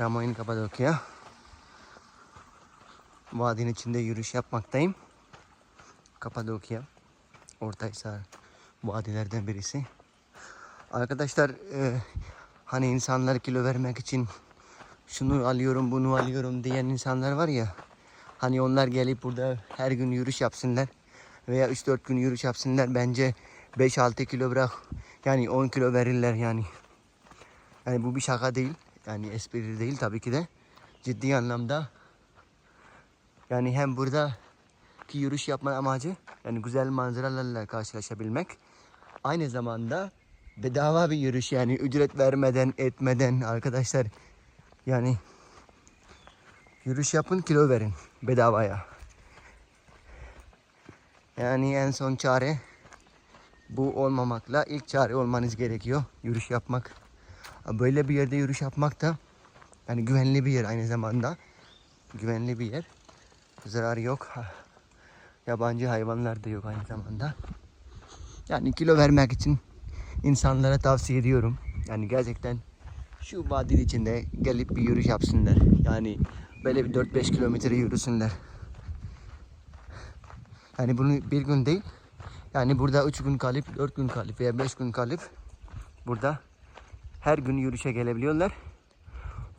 Ramoin Kapadokya. Vadinin içinde yürüyüş yapmaktayım. Kapadokya. Ortaysar vadilerden birisi. Arkadaşlar e, hani insanlar kilo vermek için şunu alıyorum bunu alıyorum diyen insanlar var ya. Hani onlar gelip burada her gün yürüyüş yapsınlar veya 3-4 gün yürüyüş yapsınlar bence 5-6 kilo bırak yani 10 kilo verirler yani. Yani bu bir şaka değil. Yani espri değil tabii ki de. Ciddi anlamda. Yani hem burada ki yürüyüş yapma amacı yani güzel manzaralarla karşılaşabilmek. Aynı zamanda bedava bir yürüyüş yani ücret vermeden etmeden arkadaşlar yani yürüyüş yapın kilo verin bedavaya. Yani en son çare bu olmamakla ilk çare olmanız gerekiyor. Yürüyüş yapmak. Böyle bir yerde yürüyüş yapmak da yani güvenli bir yer aynı zamanda. Güvenli bir yer. Zarar yok. Yabancı hayvanlar da yok aynı zamanda. Yani kilo vermek için insanlara tavsiye ediyorum. Yani gerçekten şu vadinin içinde gelip bir yürüyüş yapsınlar. Yani böyle bir 4-5 kilometre yürüsünler. Yani bunu bir gün değil. Yani burada 3 gün kalıp, 4 gün kalıp veya 5 gün kalıp burada her gün yürüyüşe gelebiliyorlar.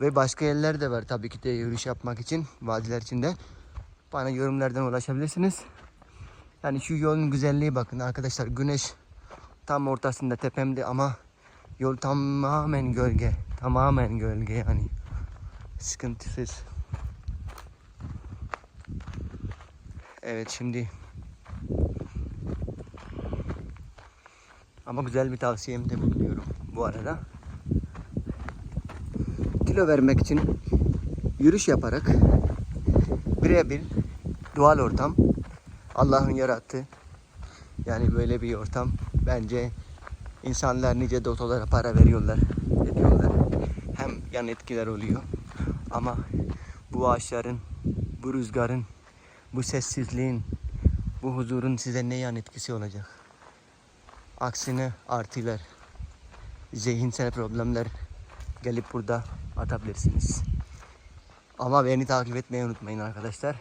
Ve başka yerler de var tabii ki de yürüyüş yapmak için vadiler içinde. Bana yorumlardan ulaşabilirsiniz. Yani şu yolun güzelliği bakın arkadaşlar güneş tam ortasında tepemde ama yol tamamen gölge. Tamamen gölge yani. Sıkıntısız. Evet şimdi ama güzel bir tavsiyemde bulunuyorum bu arada. Kilo vermek için yürüyüş yaparak birebir doğal ortam Allah'ın yarattığı yani böyle bir ortam bence insanlar nice doktorlara para veriyorlar ediyorlar. Hem yan etkiler oluyor ama bu ağaçların bu rüzgarın bu sessizliğin bu huzurun size ne yan etkisi olacak? Aksine artılar zihinsel problemler gelip burada atabilirsiniz. Ama beni takip etmeyi unutmayın arkadaşlar